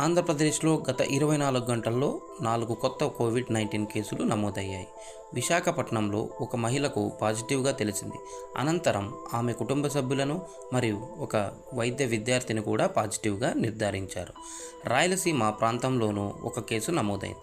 ఆంధ్రప్రదేశ్లో గత ఇరవై నాలుగు గంటల్లో నాలుగు కొత్త కోవిడ్ నైన్టీన్ కేసులు నమోదయ్యాయి. విశాఖపట్నంలో ఒక మహిళకు పాజిటివ్గా తెలిసింది. అనంతరం ఆమె కుటుంబ సభ్యులను మరియు ఒక వైద్య విద్యార్థిని కూడా పాజిటివ్గా నిర్ధారించారు. రాయలసీమ ప్రాంతంలోనూ ఒక కేసు నమోదైంది.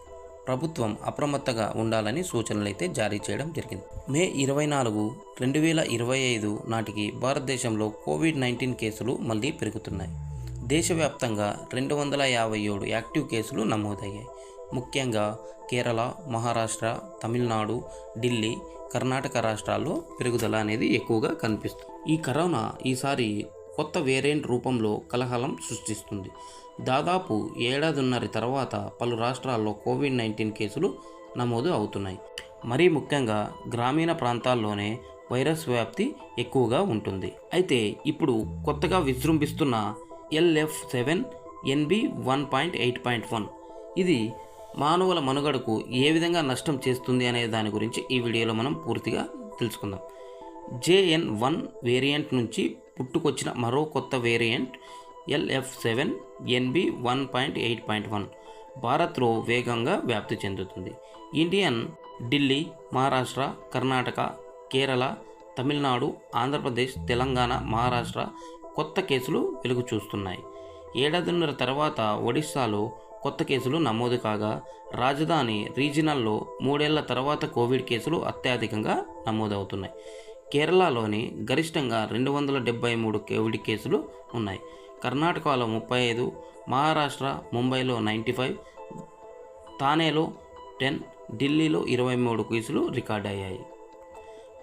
ప్రభుత్వం అప్రమత్తగా ఉండాలని సూచనలైతే జారీ చేయడం జరిగింది. మే ఇరవై నాలుగు రెండు వేల ఇరవై ఐదు నాటికి భారతదేశంలో కోవిడ్ నైన్టీన్ కేసులు మళ్ళీ పెరుగుతున్నాయి. దేశవ్యాప్తంగా రెండు వందల యాభై ఏడు యాక్టివ్ కేసులు నమోదయ్యాయి. ముఖ్యంగా కేరళ మహారాష్ట్ర తమిళనాడు ఢిల్లీ కర్ణాటక రాష్ట్రాల్లో పెరుగుదల అనేది ఎక్కువగా కనిపిస్తుంది ఈ కరోనా ఈసారి కొత్త వేరియంట్ రూపంలో కలహలం సృష్టిస్తుంది. దాదాపు ఏడాదిన్నర తర్వాత పలు రాష్ట్రాల్లో కోవిడ్ నైన్టీన్ కేసులు నమోదు అవుతున్నాయి. మరీ ముఖ్యంగా గ్రామీణ ప్రాంతాల్లోనే వైరస్ వ్యాప్తి ఎక్కువగా ఉంటుంది. అయితే ఇప్పుడు కొత్తగా విజృంభిస్తున్న LF seven NB one point eight point one. ఇది మానవుల మనుగడకు ఏ విధంగా నష్టం చేస్తుంది అనే దాని గురించి ఈ వీడియోలో మనం పూర్తిగా తెలుసుకుందాం. జేఎన్ వన్ వేరియంట్ నుంచి పుట్టుకొచ్చిన మరో కొత్త variant LF seven NB one point eight point one. భారత్లో వేగంగా వ్యాప్తి చెందుతుంది. ఇండియన్ ఢిల్లీ మహారాష్ట్ర కర్ణాటక కేరళ తమిళనాడు ఆంధ్రప్రదేశ్ తెలంగాణ మహారాష్ట్ర కొత్త కేసులు వెలుగు చూస్తున్నాయి. ఏడాదిన్నర తర్వాత ఒడిశాలో కొత్త కేసులు నమోదు కాగా రాజధాని రీజినల్లో మూడేళ్ళ తర్వాత కోవిడ్ కేసులు అత్యధికంగా నమోదవుతున్నాయి. కేరళలోని గరిష్టంగా రెండు వందల డెబ్బై మూడు కోవిడ్ కేసులు ఉన్నాయి. కర్ణాటకలో ముప్పై ఐదు మహారాష్ట్ర ముంబైలో నైంటీ ఫైవ్ థానేలో టెన్ ఢిల్లీలో ఇరవై మూడు కేసులు రికార్డ్ అయ్యాయి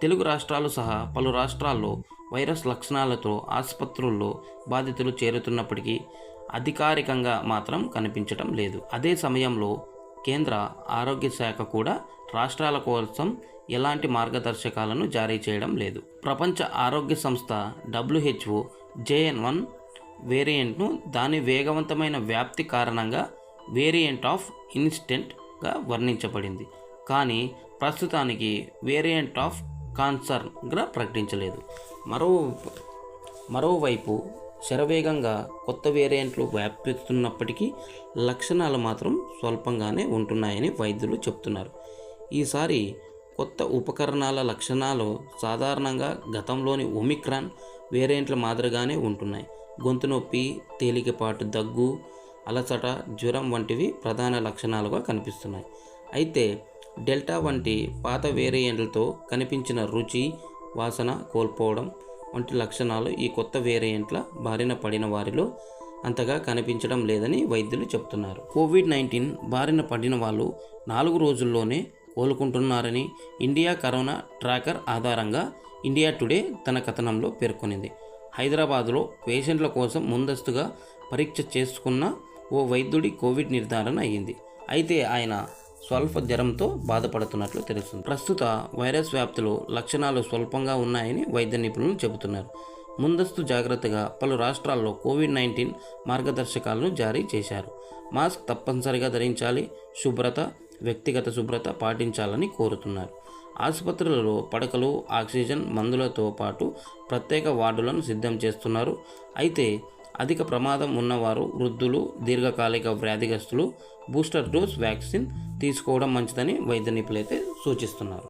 తెలుగు రాష్ట్రాలు సహా పలు రాష్ట్రాల్లో వైరస్ లక్షణాలతో ఆసుపత్రుల్లో బాధితులు చేరుతున్నప్పటికీ అధికారికంగా మాత్రం కనిపించడం లేదు. అదే సమయంలో కేంద్ర ఆరోగ్య శాఖ కూడా రాష్ట్రాల కోసం ఎలాంటి మార్గదర్శకాలను జారీ చేయడం లేదు. ప్రపంచ ఆరోగ్య సంస్థ డబ్ల్యూహెచ్ఓ జేఎన్ వన్ వేరియంట్ను దాని వేగవంతమైన వ్యాప్తి కారణంగా వేరియంట్ ఆఫ్ ఇన్స్టెంట్గా వర్ణించబడింది. కానీ ప్రస్తుతానికి వేరియంట్ ఆఫ్ కాన్సర్న్గా ప్రకటించలేదు. మరో మరోవైపు శరవేగంగా కొత్త వేరియంట్లు వ్యాపిస్తున్నప్పటికీ లక్షణాలు మాత్రం స్వల్పంగానే ఉంటున్నాయని వైద్యులు చెప్తున్నారు. ఈసారి కొత్త ఉపకరణాల లక్షణాలు సాధారణంగా గతంలోని ఒమిక్రాన్ వేరియంట్ల మాదిరిగానే ఉంటున్నాయి. గొంతు నొప్పి తేలికపాటు దగ్గు అలసట జ్వరం వంటివి ప్రధాన లక్షణాలుగా కనిపిస్తున్నాయి. అయితే డెల్టా వంటి పాత వేరియంట్లతో కనిపించిన రుచి వాసన కోల్పోవడం వంటి లక్షణాలు ఈ కొత్త వేరియంట్ల బారిన పడిన వారిలో అంతగా కనిపించడం లేదని వైద్యులు చెప్తున్నారు కోవిడ్ నైన్టీన్ బారిన పడిన వాళ్ళు నాలుగు రోజుల్లోనే కోలుకుంటున్నారని ఇండియా కరోనా ట్రాకర్ ఆధారంగా ఇండియా టుడే తన కథనంలో పేర్కొనింది. హైదరాబాదులో పేషెంట్ల కోసం ముందస్తుగా పరీక్ష చేసుకున్న ఓ వైద్యుడి కోవిడ్ నిర్ధారణ అయ్యింది. అయితే ఆయన స్వల్ప జ్వరంతో బాధపడుతున్నట్లు తెలుస్తుంది. ప్రస్తుత వైరస్ వ్యాప్తిలో లక్షణాలు స్వల్పంగా ఉన్నాయని వైద్య నిపుణులు చెబుతున్నారు. ముందస్తు జాగ్రత్తగా పలు రాష్ట్రాల్లో కోవిడ్ నైన్టీన్ మార్గదర్శకాలను జారీ చేశారు. మాస్క్ తప్పనిసరిగా ధరించాలి శుభ్రత వ్యక్తిగత శుభ్రత పాటించాలని కోరుతున్నారు. ఆసుపత్రులలో పడకలు ఆక్సిజన్ మందులతో పాటు ప్రత్యేక వార్డులను సిద్ధం చేస్తున్నారు. అయితే అధిక ప్రమాదం ఉన్నవారు వృద్ధులు దీర్ఘకాలిక వ్యాధిగ్రస్తులు బూస్టర్ డోస్ వ్యాక్సిన్ తీసుకోవడం మంచిదని వైద్య నిపుణులైతే సూచిస్తున్నారు.